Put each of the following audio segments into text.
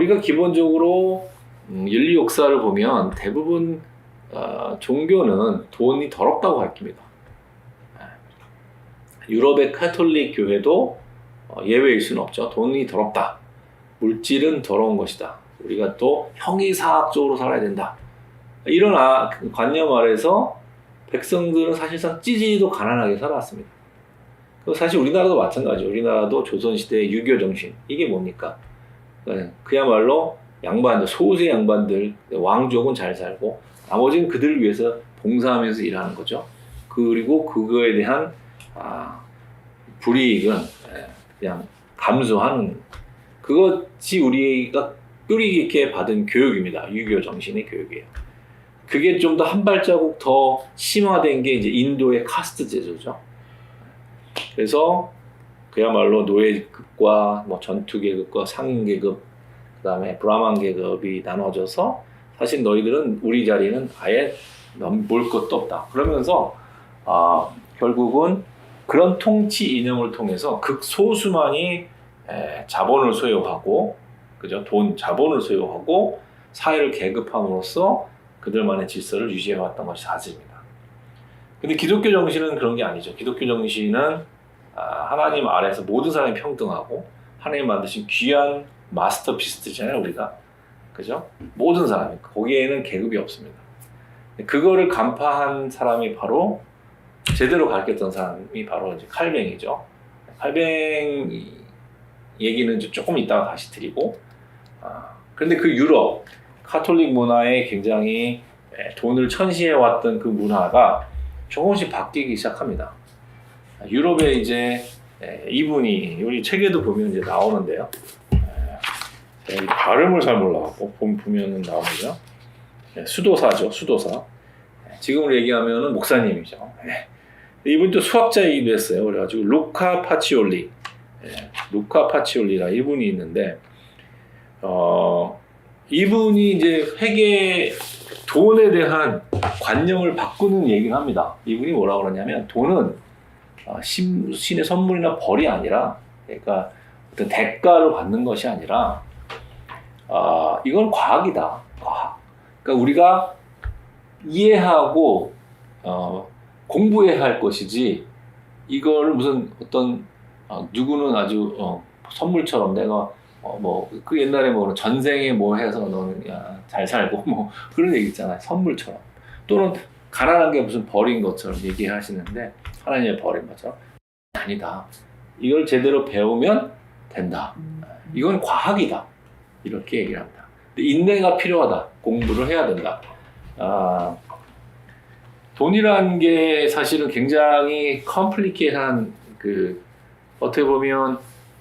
우리가 기본적으로 음, 인류 역사를 보면 대부분 어, 종교는 돈이 더럽다고 가르칩니다. 예. 유럽의 카톨릭 교회도 어, 예외일 수는 없죠. 돈이 더럽다. 물질은 더러운 것이다. 우리가 또 형이사학적으로 살아야 된다. 이런 아, 그 관념 아래서 백성들은 사실상 찌질이도 가난하게 살아왔습니다. 그 사실 우리나라도 마찬가지죠. 우리나라도 조선시대의 유교 정신. 이게 뭡니까? 네, 그야말로 양반들, 소수의 양반들, 왕족은 잘 살고, 나머지는 그들을 위해서 봉사하면서 일하는 거죠. 그리고 그거에 대한, 아, 불이익은 예, 그냥 감수하는, 그것이 우리가 뿌리 깊게 받은 교육입니다. 유교 정신의 교육이에요. 그게 좀 더 한 발자국 더 심화된 게 이제 인도의 카스트 제도죠. 그래서 그야말로 노예급과 뭐 전투계급과 상인계급, 그 다음에 브라만 계급이 나눠져서 사실 너희들은 우리 자리는 아예 넘볼 것도 없다. 그러면서 아, 결국은 그런 통치 이념을 통해서 극소수만이 에, 자본을 소유하고 그죠? 돈, 자본을 소유하고 사회를 계급함으로써 그들만의 질서를 유지해왔던 것이 사실입니다. 근데 기독교 정신은 그런 게 아니죠. 기독교 정신은 아, 하나님 아래에서 모든 사람이 평등하고 하나님 만드신 귀한 마스터피스트잖아요, 우리가. 그죠? 모든 사람이. 거기에는 계급이 없습니다. 그거를 간파한 사람이 바로 제대로 가르쳤던 사람이 바로 이제 칼뱅이죠. 칼뱅 얘기는 이제 조금 이따가 다시 드리고. 아, 그런데 그 유럽 카톨릭 문화에 굉장히 에, 돈을 천시해 왔던 그 문화가 조금씩 바뀌기 시작합니다. 유럽에 이제 에, 이분이 우리 책에도 보면 이제 나오는데요. 발음을 잘 몰라갖고 보- 보면은 나오죠. 에, 수도사죠, 수도사. 에, 지금으로 얘기하면은 목사님이죠. 에, 이분 또 수학자이기도 했어요. 그래가지고 루카 파치올리, 에, 루카 파치올리라 이분이 있는데 어, 이분이 이제 회계 돈에 대한 관념을 바꾸는 얘기를 합니다. 이분이 뭐라고 그러냐면 돈은 어, 신, 신의 선물이나 벌이 아니라 그러니까 어떤 대가를 받는 것이 아니라 아 이건 과학이다. 과학. 그러니까 우리가 이해하고 어, 공부해야 할 것이지 이걸 무슨 어떤 어, 누구는 아주 어, 선물처럼 내가 어, 뭐, 그 옛날에 뭐, 전생에 뭐 해서 너는, 야, 잘 살고, 뭐, 그런 얘기 있잖아요. 선물처럼. 또는, 가난한 게 무슨 벌인 것처럼 얘기하시는데, 하나님의 벌인 것처럼. 아니다. 이걸 제대로 배우면 된다. 이건 과학이다. 이렇게 얘기를 합니다. 인내가 필요하다. 공부를 해야 된다. 아, 돈이라는 게 사실은 굉장히 컴플리케이트한 그, 어떻게 보면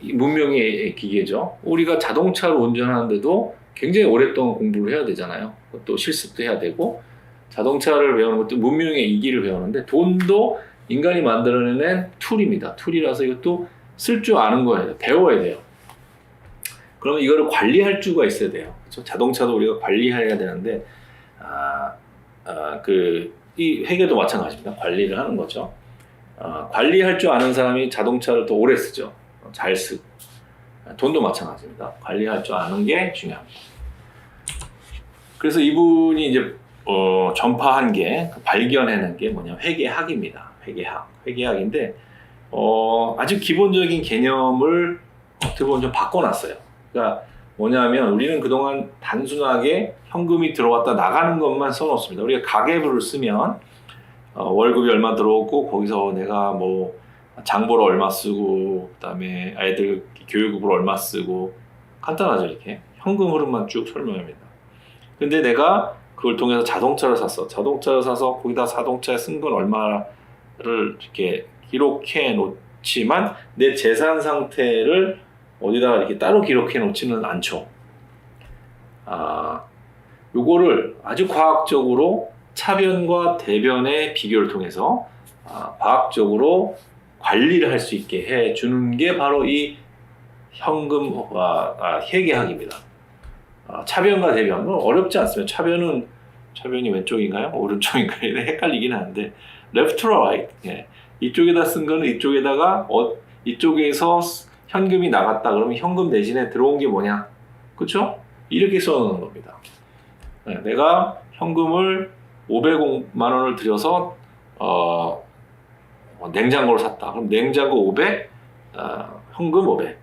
이 문명의 기계죠. 우리가 자동차를 운전하는데도 굉장히 오랫동안 공부를 해야 되잖아요. 또 실습도 해야 되고 자동차를 배우는 것도 문명의 이기를 배우는데 돈도 인간이 만들어낸 툴입니다. 툴이라서 이것도 쓸 줄 아는 거예요. 배워야 돼요. 그러면 이거를 관리할 줄가 있어야 돼요. 그렇죠? 자동차도 우리가 관리해야 되는데 아, 아, 그 이 회계도 마찬가지입니다. 관리를 하는 거죠. 아, 관리할 줄 아는 사람이 자동차를 더 오래 쓰죠. 잘 쓰고 돈도 마찬가지입니다. 관리할 줄 아는 게 중요합니다. 그래서 이분이 이제 어, 전파한 게 발견해낸 게 뭐냐 면 회계학입니다. 회계학, 회계학인데 어, 아주 기본적인 개념을 어떻게 보면 좀 바꿔놨어요. 그러니까 뭐냐면 우리는 그동안 단순하게 현금이 들어왔다 나가는 것만 써놓습니다. 우리가 가계부를 쓰면 어, 월급이 얼마 들어오고 거기서 내가 뭐 장보러 얼마 쓰고 그다음에 아이들 교육으로 얼마 쓰고 간단하죠 이렇게 현금 흐름만 쭉 설명합니다. 근데 내가 그걸 통해서 자동차를 샀어. 자동차를 사서 거기다 자동차에 쓴 건 얼마를 이렇게 기록해 놓지만 내 재산 상태를 어디다가 이렇게 따로 기록해 놓지는 않죠. 아, 요거를 아주 과학적으로 차변과 대변의 비교를 통해서 아, 과학적으로 관리를 할 수 있게 해 주는 게 바로 이 현금 아, 아, 회계학입니다. 아, 차변과 대변 은 어렵지 않습니다. 차변은 차변이 왼쪽인가요? 오른쪽인가요? 헷갈리긴 하는데 left to right 예. 이쪽에다 쓴 거는 이쪽에다가 어, 이쪽에서 현금이 나갔다 그러면 현금 대신에 들어온 게 뭐냐? 그렇죠? 이렇게 써놓는 겁니다. 네, 내가 현금을 500만 원을 들여서 어, 어, 냉장고를 샀다. 그럼 냉장고 500, 어, 현금 500.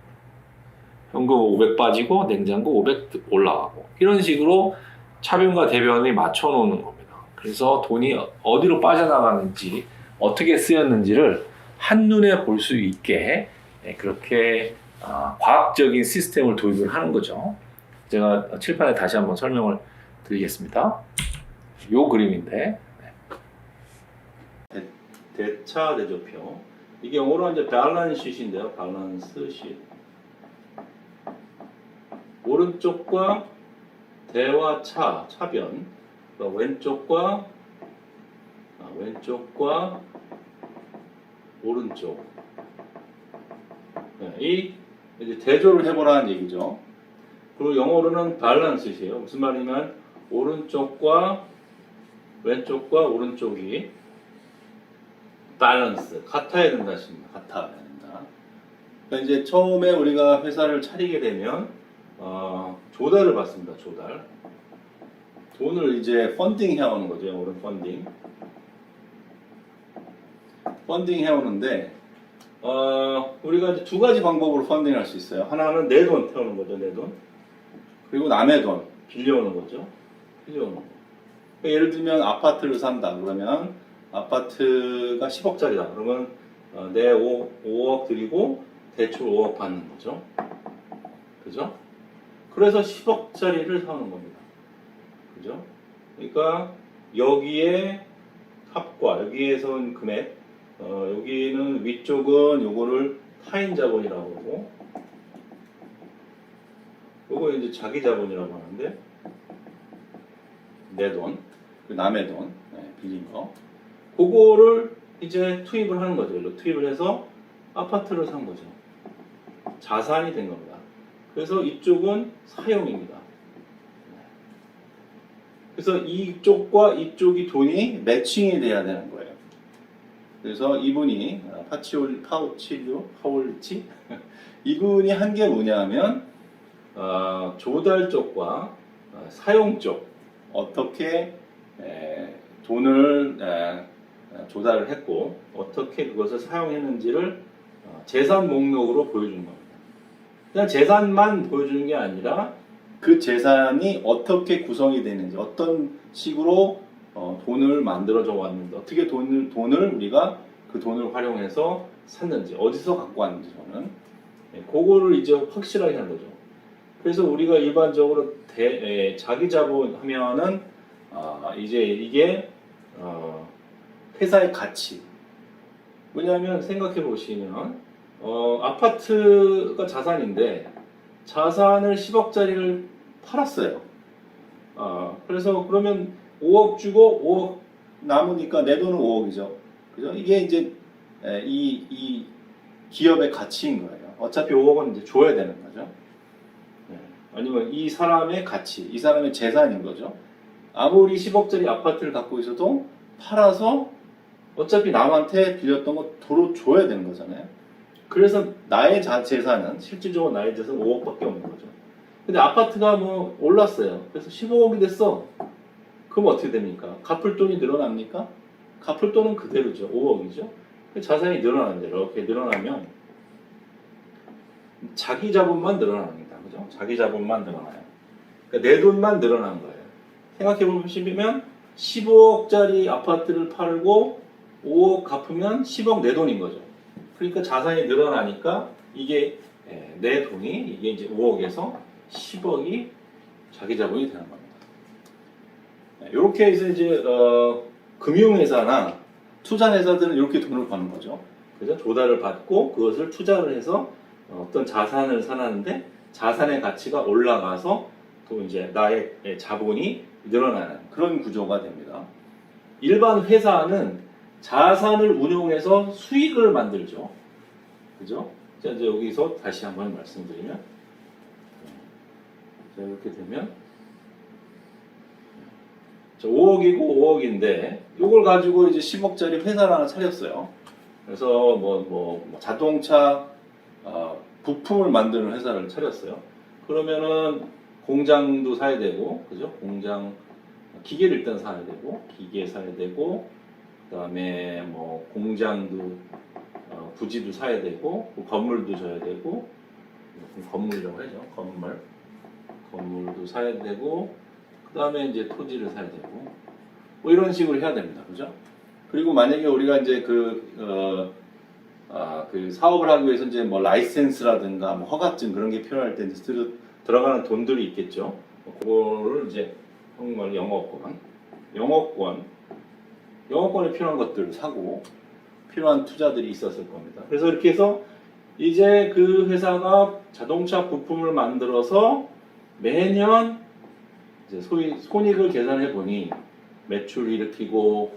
현금 500 빠지고 냉장고 500 올라가고 이런 식으로 차변과 대변이 맞춰 놓는 겁니다. 그래서 돈이 어디로 빠져나가는지 어떻게 쓰였는지를 한눈에 볼 수 있게 네, 그렇게 아, 과학적인 시스템을 도입을 하는 거죠. 제가 칠판에 다시 한번 설명을 드리겠습니다. 요 그림인데 네. 대차 대조표 이게 영어로 이제 밸런스 쉿인데요. 밸런스 쉿 오른쪽과 대와 차 차변 왼쪽과 아, 왼쪽과 오른쪽 네, 이 이제 대조를 해보라는 얘기죠. 그리고 영어로는 밸런스이에요. 무슨 말이냐면 오른쪽과 왼쪽과 오른쪽이 밸런스 같아야 된다 싶습니다. 같아야 된다. 그러니까 이제 처음에 우리가 회사를 차리게 되면 어, 조달을 받습니다. 조달. 돈을 이제 펀딩 해오는 거죠. 영어로는 펀딩. 펀딩 해오는데 어, 우리가 이제 두 가지 방법으로 펀딩할 수 있어요. 하나는 내 돈 태우는 거죠, 내 돈. 그리고 남의 돈 빌려오는 거죠. 빌려오는 거. 그러니까 예를 들면 아파트를 산다 그러면 아파트가 10억짜리다 그러면 어, 내 5, 5억 드리고 대출 5억 받는 거죠. 그죠? 그래서 10억짜리를 사는 겁니다. 그죠? 그러니까 여기에 합과 여기에선 금액 어, 여기는 위쪽은 요거를 타인 자본이라고 하고 요거 이제 자기 자본이라고 하는데 내 돈, 그 남의 돈, 네, 빌린 거 그거를 이제 투입을 하는 거죠. 투입을 해서 아파트를 산 거죠. 자산이 된 겁니다. 그래서 이쪽은 사용입니다. 네. 그래서 이쪽과 이쪽이 돈이 매칭이 돼야 되는 거예요. 그래서 이분이 어, 파치올 파우치류 파울치 이분이 한 게 뭐냐면 어, 조달 쪽과 어, 사용 쪽 어떻게 에, 돈을 에, 조달을 했고 어떻게 그것을 사용했는지를 어, 재산 목록으로 보여주는 겁니다. 그냥 재산만 보여주는 게 아니라 그 재산이 어떻게 구성이 되는지 어떤 식으로 어, 돈을 만들어져 왔는지 어떻게 돈을 돈을 우리가 그 돈을 활용해서 샀는지 어디서 갖고 왔는지 저는 예, 그거를 이제 확실하게 하는 거죠. 그래서 우리가 일반적으로 대, 에, 자기 자본 하면은 아, 이제 이게 어, 회사의 가치. 왜냐하면 생각해 보시면 어, 아파트가 자산인데 자산을 10억짜리를 팔았어요. 아, 그래서 그러면 5억 주고 5억 남으니까 내 돈은 5억이죠. 그죠? 이게 이제 에, 이, 이 기업의 가치인 거예요. 어차피 5억은 이제 줘야 되는 거죠. 네. 아니면 이 사람의 가치, 이 사람의 재산인 거죠. 아무리 10억짜리 아파트를 갖고 있어도 팔아서 어차피 남한테 빌렸던 거 도로 줘야 되는 거잖아요. 그래서 나의 자, 재산은 실질적으로 나의 재산은 5억밖에 없는 거죠. 근데 아파트가 뭐 올랐어요. 그래서 15억이 됐어. 그럼 어떻게 됩니까? 갚을 돈이 늘어납니까? 갚을 돈은 그대로죠. 5억이죠. 자산이 늘어나는데 이렇게 늘어나면 자기 자본만 늘어납니다. 그죠? 자기 자본만 늘어나요. 그러니까 내 돈만 늘어난 거예요. 생각해 보시면 15억짜리 아파트를 팔고 5억 갚으면 10억 내 돈인 거죠. 그러니까 자산이 늘어나니까 이게 예, 내 돈이 이게 이제 5억에서 10억이 자기 자본이 되는 겁니다. 이렇게 해서 이제 어, 금융회사나 투자회사들은 이렇게 돈을 버는 거죠. 그래서 조달을 받고 그것을 투자를 해서 어떤 자산을 사놨는데 자산의 가치가 올라가서 또 이제 나의 자본이 늘어나는 그런 구조가 됩니다. 일반 회사는 자산을 운용해서 수익을 만들죠. 그죠? 자, 이제 여기서 다시 한번 말씀드리면 자, 이렇게 되면 자, 5억이고 5억인데 이걸 가지고 이제 10억짜리 회사를 하나 차렸어요. 그래서 뭐, 뭐, 뭐 자동차 어, 부품을 만드는 회사를 차렸어요. 그러면은 공장도 사야 되고, 그죠? 공장 기계를 일단 사야 되고, 기계 사야 되고, 그다음에 뭐 공장도 어, 부지도 사야 되고, 그 건물도 져야 되고, 그럼 건물이라고 하죠. 건물, 건물도 사야 되고, 그다음에 이제 토지를 사야 되고, 뭐 이런 식으로 해야 됩니다, 그죠? 그리고 만약에 우리가 이제 그 어, 아, 그 사업을 하기 위해서 이제 뭐 라이센스라든가 뭐 허가증 그런 게 필요할 때 이제 들, 들어가는 돈들이 있겠죠. 그거를 이제 한국말로 영어권, 영어권, 영어권에 필요한 것들을 사고 필요한 투자들이 있었을 겁니다. 그래서 이렇게 해서 이제 그 회사가 자동차 부품을 만들어서 매년 이제 소위 손익을 계산해 보니 매출 일으키고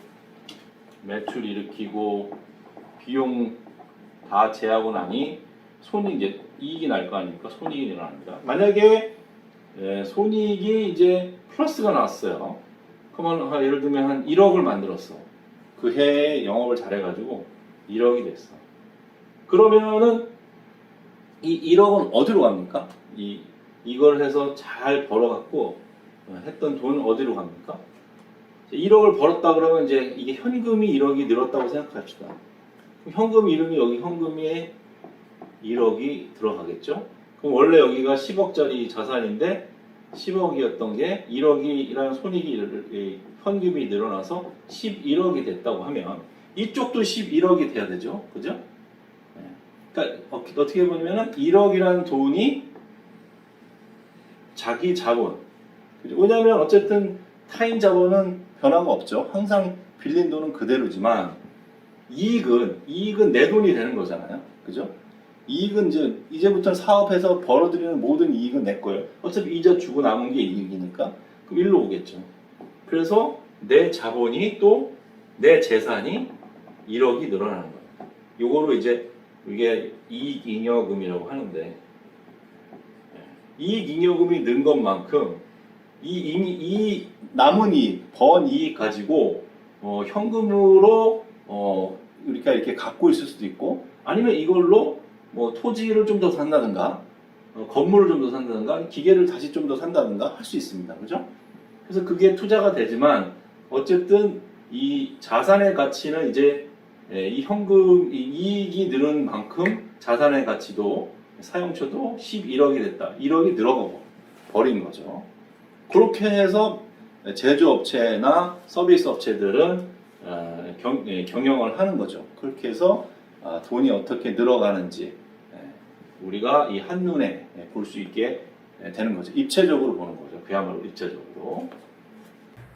매출 일으키고 비용 다 제하고 나니 손익 이제 이익이 날 거 아닙니까? 손익이 일어납니다. 만약에 예, 손익이 이제 플러스가 나왔어요. 그러면 한 예를 들면 한 1억을 만들었어. 그 해에 영업을 잘해가지고 1억이 됐어. 그러면은 이 1억은 어디로 갑니까? 이 이걸 해서 잘 벌어갖고 어, 했던 돈은 어디로 갑니까? 1억을 벌었다 그러면 이제 이게 현금이 1억이 늘었다고 생각합시다. 현금 이름이 여기 현금에 1억이 들어가겠죠? 그럼 원래 여기가 10억짜리 자산인데 10억이었던 게 1억이라는 손익이 이 현금이 늘어나서 11억이 됐다고 하면 이쪽도 11억이 돼야 되죠, 그죠? 네. 그러니까 어- 어떻게 보면은 1억이라는 돈이 자기 자본. 왜냐하면 어쨌든 타인 자본은 변화가 없죠. 항상 빌린 돈은 그대로지만 이익은 이익은 내 돈이 되는 거잖아요. 그죠? 이익은 이제 이제부터 사업해서 벌어들이는 모든 이익은 내 거예요. 어차피 이자 주고 남은 게 이익이니까 그럼 일로 오겠죠. 그래서 내 자본이 또 내 재산이 1억이 늘어나는 거예요. 요거로 이제 이게 이익잉여금이라고 하는데 예, 이익잉여금이 는 것만큼 이, 이, 이 남은 이익, 번 이익 가지고 어, 현금으로 어, 우리가 이렇게 갖고 있을 수도 있고 아니면 이걸로 뭐 토지를 좀 더 산다든가 어, 건물을 좀 더 산다든가 기계를 다시 좀 더 산다든가 할 수 있습니다. 그죠? 그래서 그게 투자가 되지만 어쨌든 이 자산의 가치는 이제 예, 이 현금 이 이익이 늘은 만큼 자산의 가치도 사용처도 11억이 됐다. 1억이 늘어가고 버린 거죠. 그렇게 해서 제조업체나 서비스 업체들은 어, 경, 예, 경영을 하는 거죠. 그렇게 해서 아, 돈이 어떻게 늘어가는지 예, 우리가 이 한눈에 볼 수 있게 예, 되는 거죠. 입체적으로 보는 거죠. 그야말로 입체적으로.